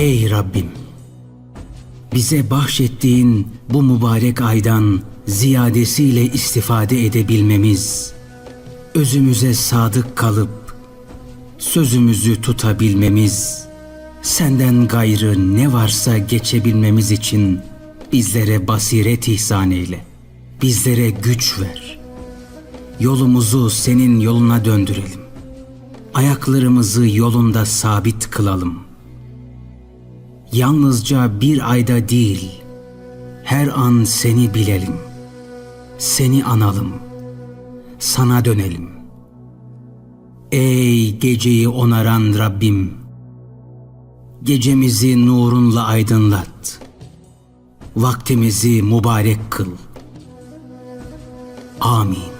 Ey Rabbim! Bize bahşettiğin bu mübarek aydan ziyadesiyle istifade edebilmemiz, özümüze sadık kalıp sözümüzü tutabilmemiz, senden gayrı ne varsa geçebilmemiz için bizlere basiret ihsan eyle. Bizlere güç ver. Yolumuzu senin yoluna döndürelim. Ayaklarımızı yolunda sabit kılalım. Yalnızca bir ayda değil, her an seni bilelim. Seni analım. Sana dönelim. Ey geceyi onaran Rabbim! Gecemizi nurunla aydınlat. Vaktimizi mübarek kıl. Amin.